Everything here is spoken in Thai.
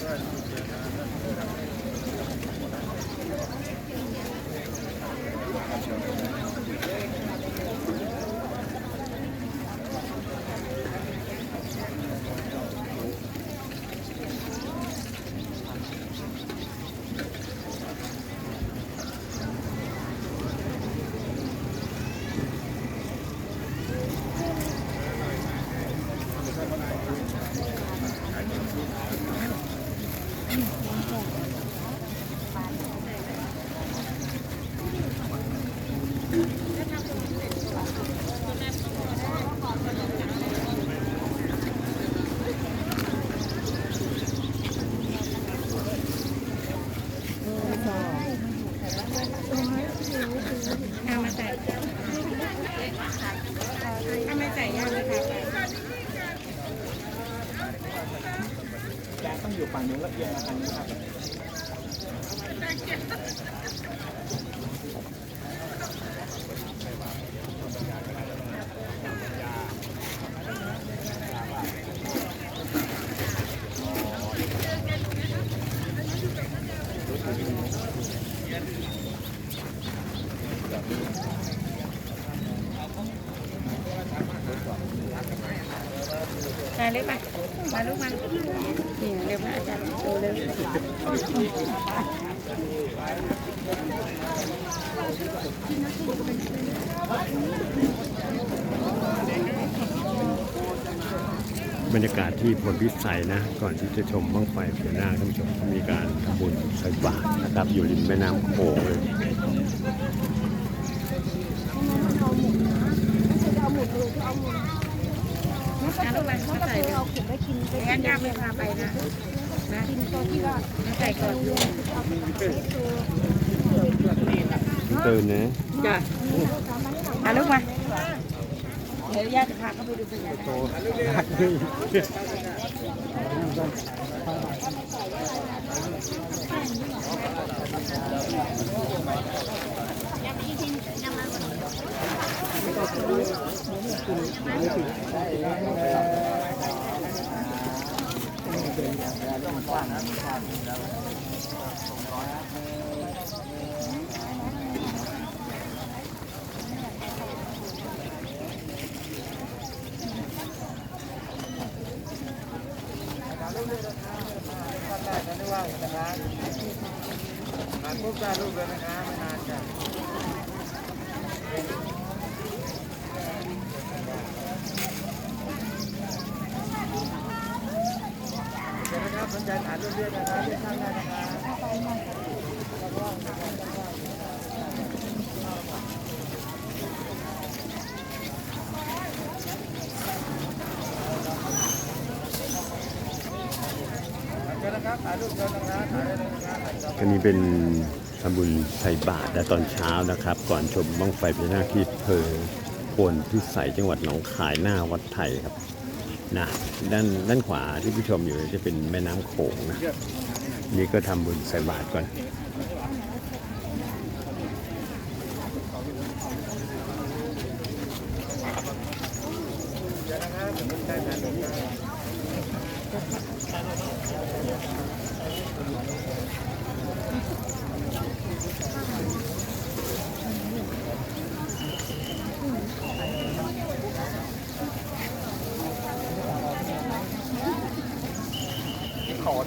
เอามาใส่ถ้าไม่ใส่ย่างเลยค่ะ แกต้ องอยู่ฝั่งนู้นแล้วเอียงมาทางนี้ครับมาเล็กมา มาลูกมานี่เร็วมาอาจารย์ดูเร็วบรรยากาศที่พลพิสัยนะ ก่อนที่จะชมบ้างไฟพญานาท่านผู้ชมมีการทำบุญใส่บาตรนะครับ อยู่ริมแม่น้ำโขงเลย น้ำลูกมันใส่เลยงั้นย่าไม่พาไปนะนะไม่ใส่ก่อนตื่นนะจ้ะมาลูกมาเดี๋ยวย่าจะพาเขาไปดูเป็นยังไง งานปุ๊บได้ลูกเลยนะครับไม่นานจ้ะเดี๋ยวนะครับสน ใจถ่ายรูปเรื่อยๆนะครับเลือกข้างได้นะครับเชิญนะครับถ่ายรูปเชิญนะครับถ่ายได้เลยนะครับถ่ายต่ออันนี้เป็นทำบุญใส่บาตรและตอนเช้านะครับ ก่อนชมบ้างไฟพญานาคที่อำเพอโพนพิสัยจังหวัดหนองคายหน้าวัดไทยครับ นะด้านด้านขวาที่ผู้ชมอยู่จะเป็นแม่น้ำโขงนะ นี่ก็ทำบุญใส่บาตรก่อนขอ